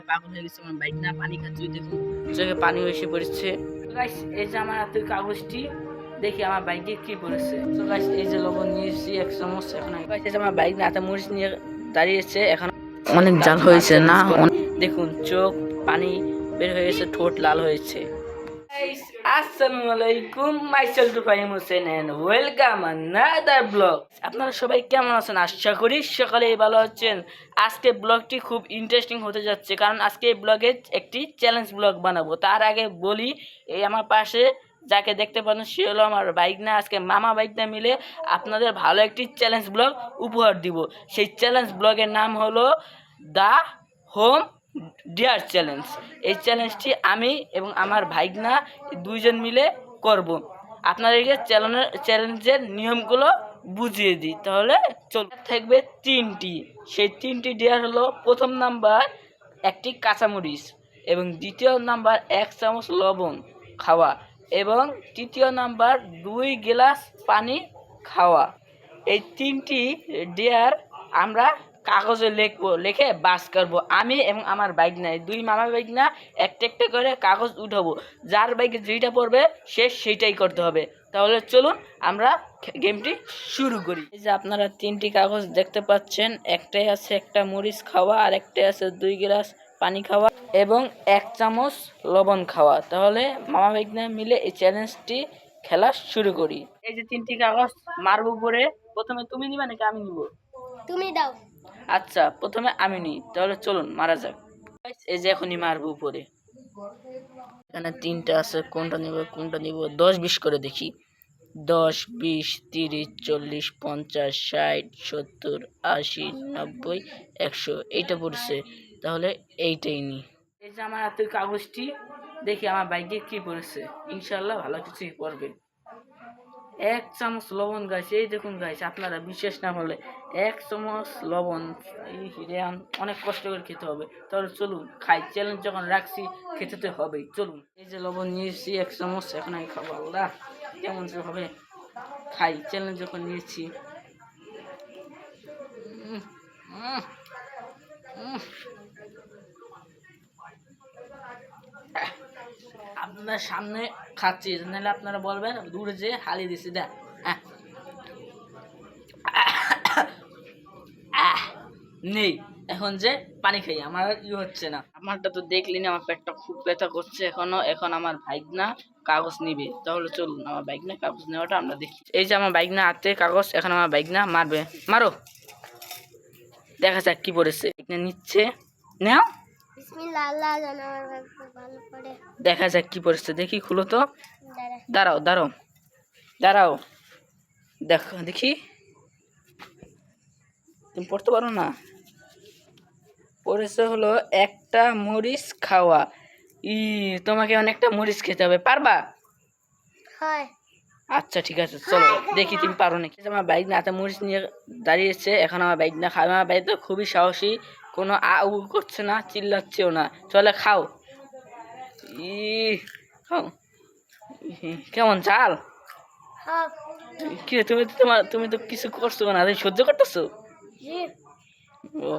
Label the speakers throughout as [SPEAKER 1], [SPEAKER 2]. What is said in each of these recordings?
[SPEAKER 1] ঝালে পাগল হয়ে গেছে আমার বাইক না পানি খাচ্ছি দেখুন চোখে পানি এসে পড়েছে। গাইস এই যে আমার হাতের কাগজটি দেখি আমার বাইকে কি পড়েছে। তো গাইস এই যে লবণ নিয়েছি এক চামচ এখন গাইস এই যে আমার বাইক না হাতে মরিচ নিয়ে দাঁড়িয়েছে এখন অনেক জাল হয়েছে না? দেখুন চোখ পানি বের হয়ে গেছে ঠোঁট লাল হয়েছে। আসসালামু আলাইকুম হোসেন ওয়েলকাম ব্লগ আপনারা সবাই কেমন আছেন? আশা করি সকালে ভালো আছেন। আজকে ব্লগটি খুব ইন্টারেস্টিং হতে যাচ্ছে, কারণ আজকে এই ব্লগে একটি চ্যালেঞ্জ ব্লগ বানাবো। তার আগে বলি, এই আমার পাশে যাকে দেখতে পাচ্ছেন, সে হলো আমার বাইক না আজকে মামা বাইক না মিলে আপনাদের ভালো একটি চ্যালেঞ্জ ব্লগ উপহার দিব। সেই চ্যালেঞ্জ ব্লগের নাম হলো দ্য হোম ডিয়ার চ্যালেঞ্জ এই চ্যালেঞ্জটি আমি এবং আমার ভাইগনা দুইজন মিলে করব। আপনাদেরকে চ্যালেঞ্জের চ্যালেঞ্জের নিয়মগুলো বুঝিয়ে দিই। তাহলে চল। থাকবে তিনটি। সেই তিনটি ডিয়ার হলো প্রথম নাম্বার একটি কাঁচামরিচ এবং দ্বিতীয় নাম্বার এক চামচ লবণ খাওয়া এবং তৃতীয় নাম্বার দুই গ্লাস পানি খাওয়া। এই তিনটি ডেয়ার আমরা কাগজে লিখব, লিখে বাস করব। আমি এবং আমার বাইক নাই দুই মামা বাইক না একটা একটা করে কাগজ উঠাবো। যার বাইকে যেইটা পড়বে, সে সেইটাই করতে হবে। তাহলে চলুন আমরা গেমটি শুরু করি। এই যে আপনারা তিনটি কাগজ দেখতে পাচ্ছেন, একটাই আছে একটা মরিচ খাওয়া, আর একটাই আছে দুই গ্লাস পানি খাওয়া এবং এক চামচ লবণ খাওয়া। তাহলে মামা বাইক না মিলে এই চ্যালেঞ্জটি খেলা শুরু করি। এই যে তিনটি কাগজ মারবো পরে প্রথমে তুমি নিবা নাকি আমি নিব?
[SPEAKER 2] তুমি দাও।
[SPEAKER 1] আচ্ছা প্রথমে আমি নিই, তাহলে চলুন, মারা যাক। এই যে এখনই মারবো উপরে। এখানে তিনটা আছে, কোনটা নিব কোনটা নিব? দশ বিশ করে দেখি। দশ, বিশ, তিরিশ, চল্লিশ, পঞ্চাশ, ষাট, সত্তর, আশি, নব্বই, একশো, এইটা পড়ছে। তাহলে এইটাই নি এই যে আমার হাতের কাগজটি, দেখি আমার বাইকে কি পড়েছে। ইনশাল্লাহ ভালো কিছুই পড়বে। এক চামচ লবণ গাছ এই দেখুন গাছ আপনারা বিশেষ না হলে। এক চামচ লবণ রেহান অনেক কষ্ট করে খেতে হবে। তাহলে চলুন খাই চ্যালেঞ্জ যখন রাখছি খেতে তো হবেই চলুন। এই যে লবণ নিয়েছি এক চামচ এখন আমি খাব আল্লাহ কেমন যে হবে। খাই চ্যালেঞ্জ যখন নিয়েছি। উম, উম, আপনার সামনে খাচ্ছি, নাহলে আপনারা বলবেন, দূরে যে হালি দিছি, দেখ নেই, এখন যে পানি খাই, আমার আর ই হচ্ছে না। আমারটা তো দেখলি না, আমার পেটটা খুব ব্যথা করছে এখনও, এখন আমার বাইক না কাগজ নিবে। তাহলে চলুন, আমার বাইক না কাগজ নেওয়াটা আমরা দেখি। এই যে আমার বাইক না হাতে কাগজ, এখন আমার বাইক না মারবে। মারো। দেখা যাক কি পড়েছে। নিচ্ছে। নেও। দেখা যাক কি পড়েছে দেখি খুলো তো। দাঁড়াও দাঁড়াও। দাঁড়াও। দেখ দেখি। তুমি পড়তে পারো না? পড়েছে হলো একটা মরিচ খাওয়া। ই তোমাকে অনেকটা মরিচ খেতে হবে। পারবা?
[SPEAKER 2] হয়।
[SPEAKER 1] আচ্ছা ঠিক আছে চলো দেখি তুমি পারো নাকি। আমার বাইক না হাতে মরিচ নিয়ে দাঁড়িয়েছে এখন আমার বাইক না খাবে আমার বাইক তো খুবই সাহসী কোনো আ উ করছে না চিল্লাচ্ছেও না। চলে খাও। ই খাও। কেমন চাল?
[SPEAKER 2] হ্যাঁ।
[SPEAKER 1] কি তুমি তো তোমার তুমি তো কিছু করছ না তুমি সহ্য করতেছো? ও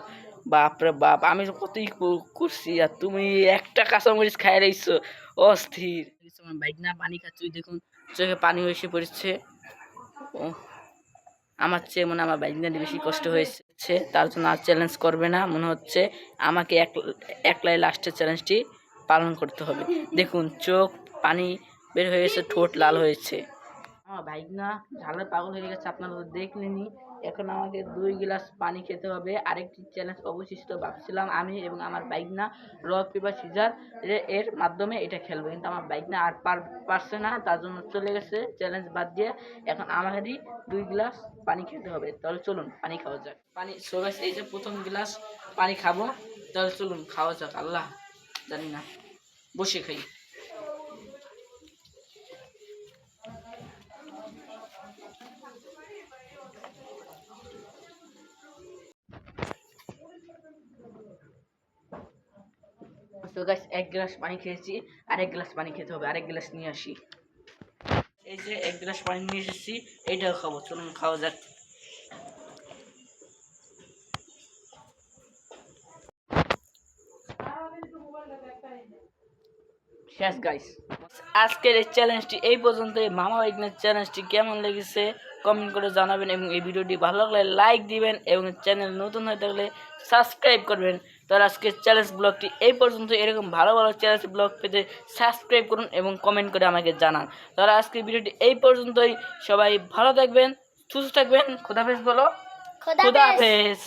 [SPEAKER 1] বাপরে বাপ আমি তো কতই করছি আর তুমি একটা কাঁচামরিচ খাই রইছো অস্থির। আমার বাইক না, পানি খাচ্ছে। দেখুন, চোখে পানি এসে পড়েছে। ও আমার চেয়ে মনে আমার বাইক নিয়ে বেশি কষ্ট হয়েছে। তার জন্য আর চ্যালেঞ্জ করবে না। মনে হচ্ছে আমাকে এক, একলাই লাস্টের চ্যালেঞ্জটি পালন করতে হবে। দেখুন, চোখ, পানি বের হয়ে গেছে, ঠোঁট লাল হয়েছে। আমার বাইক না ঝালের পাগল হয়ে গেছে, আপনারা দেখলেনি এখন আমাকে দুই গ্লাস পানি খেতে হবে। আরেকটি চ্যালেঞ্জ অবশিষ্ট ভাবছিলাম আমি এবং আমার বাইক না রক পেপার সিজার এর মাধ্যমে এটা খেলব। কিন্তু আমার বাইক না আর পার পারছে না, তার জন্য চলে গেছে। চ্যালেঞ্জ বাদ দিয়ে এখন আমাদেরই দুই গ্লাস পানি খেতে হবে। তাহলে চলুন, পানি খাওয়া যাক। পানি, সবাই এই যে প্রথম গ্লাস পানি খাব। তাহলে চলুন, খাওয়া যাক, আল্লাহ। জানি না, বসে খাই। তো গাছ এক গ্লাস পানি খেয়েছি আর এক গ্লাস পানি খেতে হবে আরেক গ্লাস নিয়ে আসি। এই যে এক গ্লাস পানি নিয়ে এসেছি এইটাও খাব চলুন খাওয়া যাক। শেষ গাইস আজকের এই চ্যালেঞ্জটি এই পর্যন্ত মামা বাইকনের চ্যালেঞ্জটি কেমন লেগেছে কমেন্ট করে জানাবেন এবং এই ভিডিওটি ভালো লাগলে লাইক দিবেন এবং চ্যানেল নতুন হয়ে থাকলে সাবস্ক্রাইব করবেন। তাহলে আজকের চ্যালেঞ্জ ব্লগটি এই পর্যন্ত। এরকম ভালো ভালো চ্যালেঞ্জ ব্লগ পেতে সাবস্ক্রাইব করুন এবং কমেন্ট করে আমাকে জানান। তাহলে আজকের ভিডিওটি এই পর্যন্তই। সবাই ভালো থাকবেন সুস্থ থাকবেন। খোদাফেজ বলো।
[SPEAKER 2] খোদা
[SPEAKER 1] খোদাফেজ